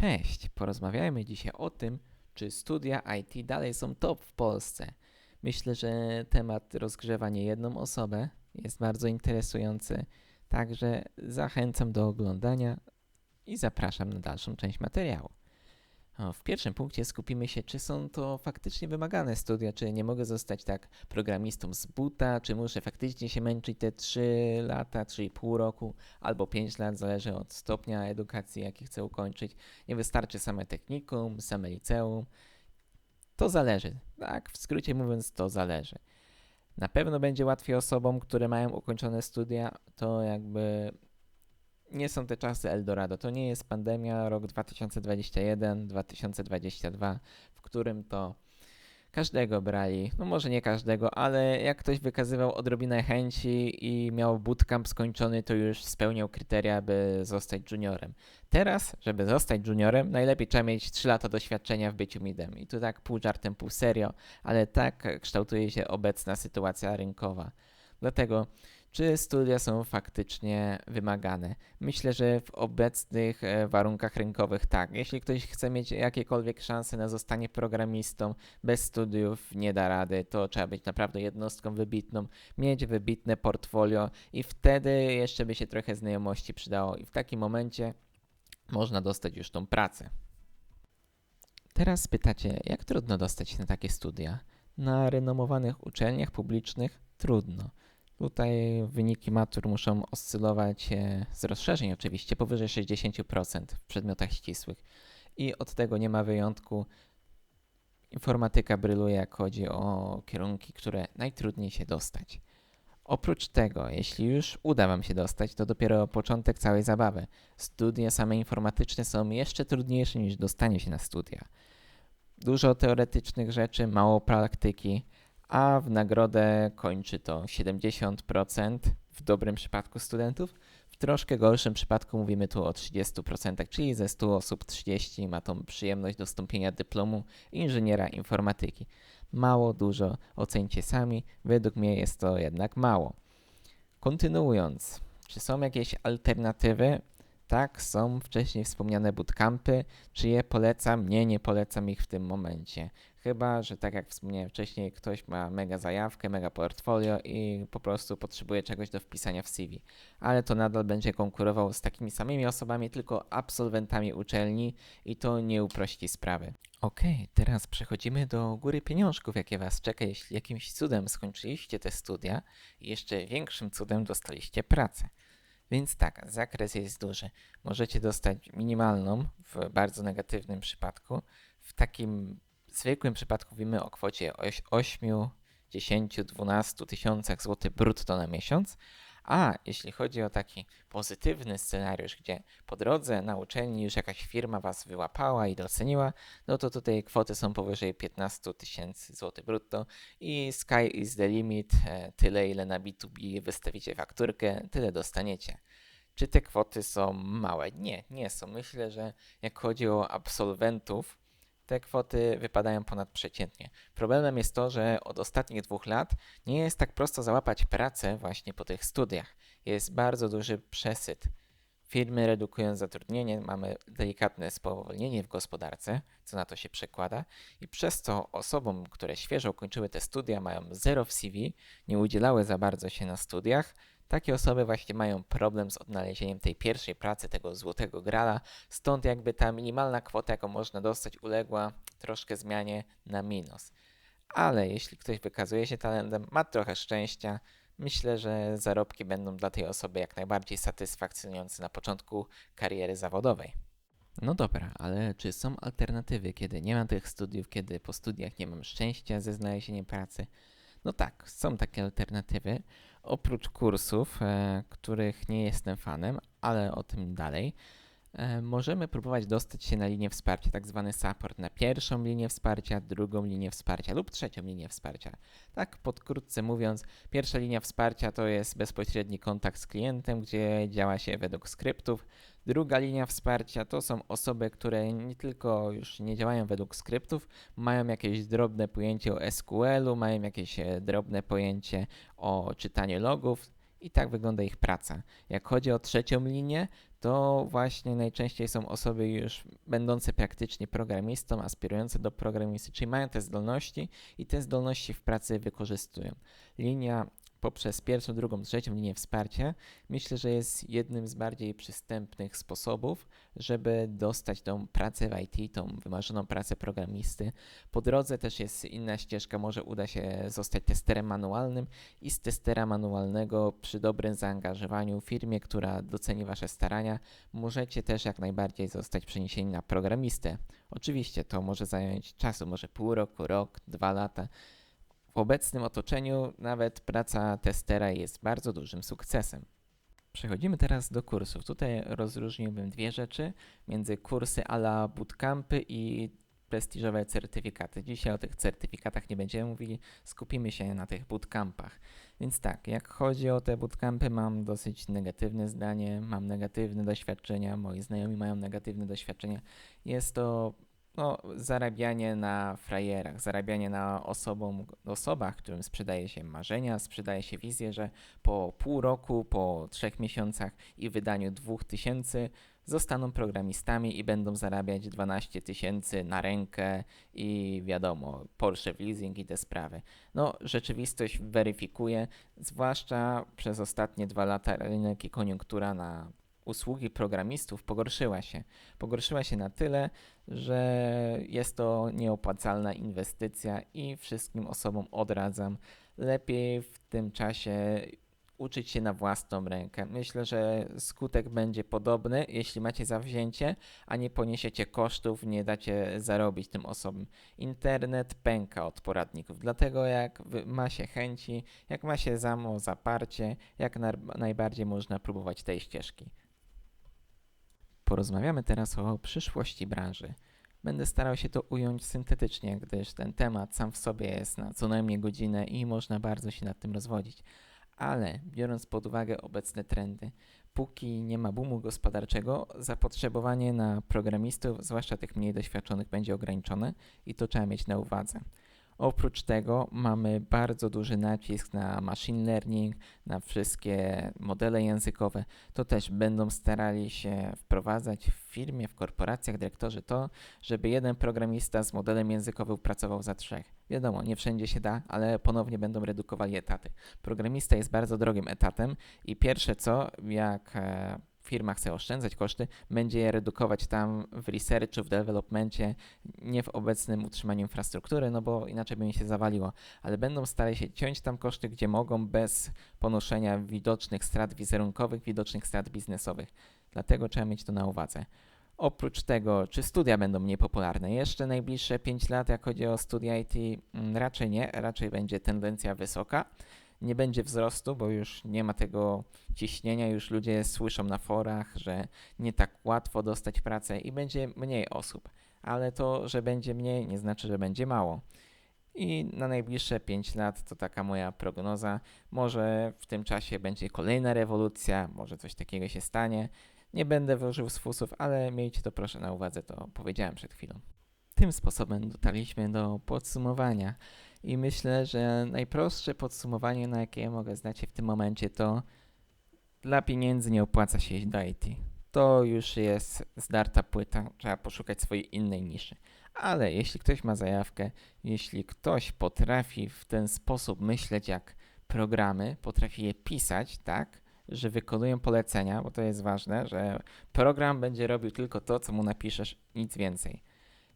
Cześć, porozmawiajmy dzisiaj o tym, czy studia IT dalej są top w Polsce. Myślę, że temat rozgrzewa nie jedną osobę, jest bardzo interesujący, także zachęcam do oglądania i zapraszam na dalszą część materiału. W pierwszym punkcie skupimy się, czy są to faktycznie wymagane studia, czy nie mogę zostać tak programistą z buta, czy muszę faktycznie się męczyć te 3 lata, 3,5 roku, albo 5 lat, zależy od stopnia edukacji, jaki chcę ukończyć. Nie wystarczy same technikum, same liceum. To zależy. Tak, w skrócie mówiąc, to zależy. Na pewno będzie łatwiej osobom, które mają ukończone studia, to jakby nie są te czasy Eldorado. To nie jest pandemia, rok 2021-2022, w którym to każdego brali. No może nie każdego, ale jak ktoś wykazywał odrobinę chęci i miał bootcamp skończony, to już spełniał kryteria, by zostać juniorem. Teraz, żeby zostać juniorem, najlepiej trzeba mieć 3 lata doświadczenia w byciu midem. I tu tak pół żartem, pół serio, ale tak kształtuje się obecna sytuacja rynkowa. Dlatego czy studia są faktycznie wymagane? Myślę, że w obecnych e, warunkach rynkowych tak. Jeśli ktoś chce mieć jakiekolwiek szanse na zostanie programistą, bez studiów nie da rady, to trzeba być naprawdę jednostką wybitną, mieć wybitne portfolio i wtedy jeszcze by się trochę znajomości przydało i w takim momencie można dostać już tą pracę. Teraz pytacie, jak trudno dostać się na takie studia? Na renomowanych uczelniach publicznych trudno. Tutaj wyniki matur muszą oscylować e, z rozszerzeń oczywiście powyżej 60% w przedmiotach ścisłych. I od tego nie ma wyjątku. Informatyka bryluje, jak chodzi o kierunki, które najtrudniej się dostać. Oprócz tego, jeśli już uda Wam się dostać, to dopiero początek całej zabawy. Studia same informatyczne są jeszcze trudniejsze niż dostanie się na studia. Dużo teoretycznych rzeczy, mało praktyki a w nagrodę kończy to 70% w dobrym przypadku studentów. W troszkę gorszym przypadku mówimy tu o 30%, czyli ze 100 osób 30 ma tą przyjemność dostąpienia dyplomu inżyniera informatyki. Mało, dużo, ocencie sami. Według mnie jest to jednak mało. Kontynuując, czy są jakieś alternatywy? Tak, są wcześniej wspomniane bootcampy. Czy je polecam? Nie, nie polecam ich w tym momencie. Chyba, że tak jak wspomniałem wcześniej, ktoś ma mega zajawkę, mega portfolio i po prostu potrzebuje czegoś do wpisania w CV. Ale to nadal będzie konkurował z takimi samymi osobami, tylko absolwentami uczelni i to nie uprości sprawy. Okay, teraz przechodzimy do góry pieniążków, jakie Was czeka, jeśli jakimś cudem skończyliście te studia i jeszcze większym cudem dostaliście pracę. Więc tak, zakres jest duży. Możecie dostać minimalną w bardzo negatywnym przypadku. W takim zwykłym przypadku mówimy o kwocie 8, 10, 12 tysiącach złotych brutto na miesiąc. A jeśli chodzi o taki pozytywny scenariusz, gdzie po drodze na uczelni już jakaś firma Was wyłapała i doceniła, no to tutaj kwoty są powyżej 15 tysięcy złotych brutto i sky is the limit, e, tyle ile na B2B wystawicie fakturkę, tyle dostaniecie. Czy te kwoty są małe? Nie, nie są. Myślę, że jak chodzi o absolwentów, te kwoty wypadają ponadprzeciętnie. Problemem jest to, że od ostatnich dwóch lat nie jest tak prosto załapać pracę właśnie po tych studiach. Jest bardzo duży przesyt. Firmy redukują zatrudnienie, mamy delikatne spowolnienie w gospodarce, co na to się przekłada, i przez to osobom, które świeżo kończyły te studia, mają zero w CV, nie udzielały za bardzo się na studiach, takie osoby właśnie mają problem z odnalezieniem tej pierwszej pracy, tego złotego grala, stąd jakby ta minimalna kwota, jaką można dostać, uległa troszkę zmianie na minus. Ale jeśli ktoś wykazuje się talentem, ma trochę szczęścia, myślę, że zarobki będą dla tej osoby jak najbardziej satysfakcjonujące na początku kariery zawodowej. No dobra, ale czy są alternatywy, kiedy nie mam tych studiów, kiedy po studiach nie mam szczęścia ze znalezieniem pracy? No tak, są takie alternatywy. Oprócz kursów, e, których nie jestem fanem, ale o tym dalej, możemy próbować dostać się na linię wsparcia, tak zwany support, na pierwszą linię wsparcia, drugą linię wsparcia lub trzecią linię wsparcia. Tak podkrótce mówiąc, pierwsza linia wsparcia to jest bezpośredni kontakt z klientem, gdzie działa się według skryptów. Druga linia wsparcia to są osoby, które nie tylko już nie działają według skryptów, mają jakieś drobne pojęcie o SQL-u, mają jakieś e, drobne pojęcie o czytaniu logów, i tak wygląda ich praca. Jak chodzi o trzecią linię, to właśnie najczęściej są osoby już będące praktycznie programistą, aspirujące do programisty, czyli mają te zdolności i te zdolności w pracy wykorzystują. Linia poprzez pierwszą, drugą, trzecią linię wsparcia, myślę, że jest jednym z bardziej przystępnych sposobów, żeby dostać tą pracę w IT, tą wymarzoną pracę programisty. Po drodze też jest inna ścieżka, może uda się zostać testerem manualnym i z testera manualnego przy dobrym zaangażowaniu firmie, która doceni Wasze starania, możecie też jak najbardziej zostać przeniesieni na programistę. Oczywiście to może zająć czasu, może pół roku, rok, dwa lata, w obecnym otoczeniu nawet praca testera jest bardzo dużym sukcesem. Przechodzimy teraz do kursów. Tutaj rozróżniłbym dwie rzeczy między kursy ala bootcampy i prestiżowe certyfikaty. Dzisiaj o tych certyfikatach nie będziemy mówili, skupimy się na tych bootcampach. Więc tak, jak chodzi o te bootcampy, mam dosyć negatywne zdanie, mam negatywne doświadczenia, moi znajomi mają negatywne doświadczenia. Jest to no, zarabianie na frajerach, zarabianie na osobom, osobach, którym sprzedaje się marzenia, sprzedaje się wizję, że po pół roku, po trzech miesiącach i wydaniu dwóch tysięcy zostaną programistami i będą zarabiać 12 tysięcy na rękę i wiadomo, Porsche w leasing i te sprawy. No, rzeczywistość weryfikuje, zwłaszcza przez ostatnie dwa lata rynek i koniunktura na usługi programistów pogorszyła się. Pogorszyła się na tyle, że jest to nieopłacalna inwestycja i wszystkim osobom odradzam. Lepiej w tym czasie uczyć się na własną rękę. Myślę, że skutek będzie podobny, jeśli macie zawzięcie, a nie poniesiecie kosztów, nie dacie zarobić tym osobom. Internet pęka od poradników, dlatego jak ma się chęci, jak ma się samo zaparcie, jak najbardziej można próbować tej ścieżki. Porozmawiamy teraz o przyszłości branży. Będę starał się to ująć syntetycznie, gdyż ten temat sam w sobie jest na co najmniej godzinę i można bardzo się nad tym rozwodzić. Ale biorąc pod uwagę obecne trendy, póki nie ma boomu gospodarczego, zapotrzebowanie na programistów, zwłaszcza tych mniej doświadczonych, będzie ograniczone i to trzeba mieć na uwadze. Oprócz tego mamy bardzo duży nacisk na machine learning, na wszystkie modele językowe. To też będą starali się wprowadzać w firmie, w korporacjach, dyrektorzy to, żeby jeden programista z modelem językowym pracował za trzech. Wiadomo, nie wszędzie się da, ale ponownie będą redukowali etaty. Programista jest bardzo drogim etatem i pierwsze co, jak e, firma chce oszczędzać koszty, będzie je redukować tam w researchu, w developmencie, nie w obecnym utrzymaniu infrastruktury, no bo inaczej by mi się zawaliło, ale będą starali się ciąć tam koszty, gdzie mogą, bez ponoszenia widocznych strat wizerunkowych, widocznych strat biznesowych. Dlatego trzeba mieć to na uwadze. Oprócz tego, czy studia będą mniej popularne? Jeszcze najbliższe 5 lat, jak chodzi o studia IT, mm, raczej nie, raczej będzie tendencja wysoka nie będzie wzrostu, bo już nie ma tego ciśnienia, już ludzie słyszą na forach, że nie tak łatwo dostać pracę i będzie mniej osób. Ale to, że będzie mniej, nie znaczy, że będzie mało. I na najbliższe 5 lat to taka moja prognoza. Może w tym czasie będzie kolejna rewolucja, może coś takiego się stanie. Nie będę włożył z fusów, ale miejcie to proszę na uwadze, to powiedziałem przed chwilą. Tym sposobem dotarliśmy do podsumowania. I myślę, że najprostsze podsumowanie, na jakie mogę znać się w tym momencie, to dla pieniędzy nie opłaca się iść do IT. To już jest zdarta płyta, trzeba poszukać swojej innej niszy. Ale jeśli ktoś ma zajawkę, jeśli ktoś potrafi w ten sposób myśleć jak programy, potrafi je pisać, tak, że wykonują polecenia, bo to jest ważne, że program będzie robił tylko to, co mu napiszesz, nic więcej.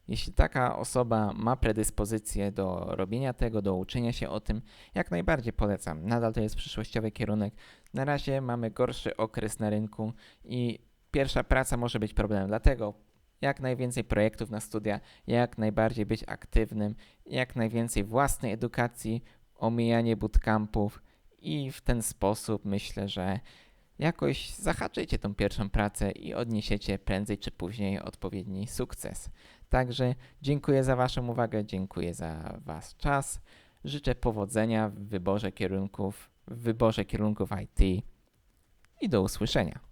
Jeśli taka osoba ma predyspozycję do robienia tego, do uczenia się o tym, jak najbardziej polecam. Nadal to jest przyszłościowy kierunek. Na razie mamy gorszy okres na rynku i pierwsza praca może być problemem. Dlatego jak najwięcej projektów na studia, jak najbardziej być aktywnym, jak najwięcej własnej edukacji, omijanie bootcampów i w ten sposób myślę, że jakoś zahaczycie tą pierwszą pracę i odniesiecie prędzej czy później odpowiedni sukces. Także dziękuję za Waszą uwagę, dziękuję za Wasz czas. Życzę powodzenia w wyborze kierunków, w wyborze kierunków IT i do usłyszenia.